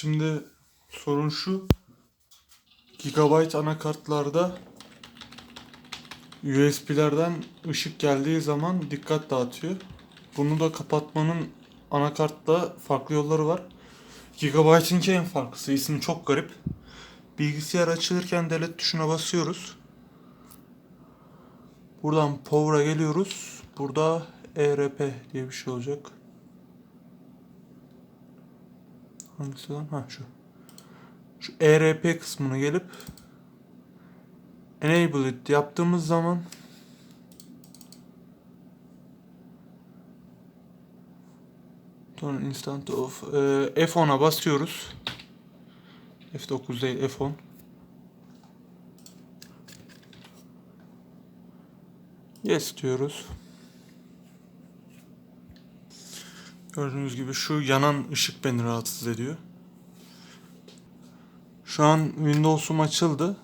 Şimdi sorun şu. Gigabyte anakartlarda USB'lerden ışık geldiği zaman dikkat dağıtıyor. Bunu da kapatmanın anakartta farklı yolları var. Gigabyte'inki en farklısı. İsmi çok garip. Bilgisayar açılırken delete tuşuna basıyoruz. Buradan power'a geliyoruz. Burada ERP diye bir şey olacak. Hangisi lan? Ha şu. Şu ERP kısmına gelip Enable it yaptığımız zaman Sonra instant of e, F10'a basıyoruz. F9 değil F10. Yes diyoruz. Gördüğünüz gibi şu yanan ışık beni rahatsız ediyor. Şu an Windows'um açıldı.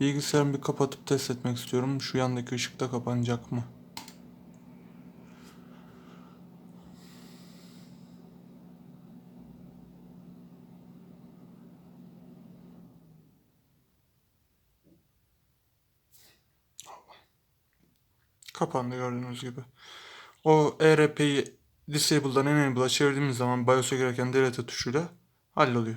Bilgisayarımı bir kapatıp test etmek istiyorum. Şu yandaki ışık da kapanacak mı? Kapandı gördüğünüz gibi. O ERP'yi Disable'dan Enable'a çevirdiğimiz zaman BIOS'a girerken delete tuşuyla halloluyor.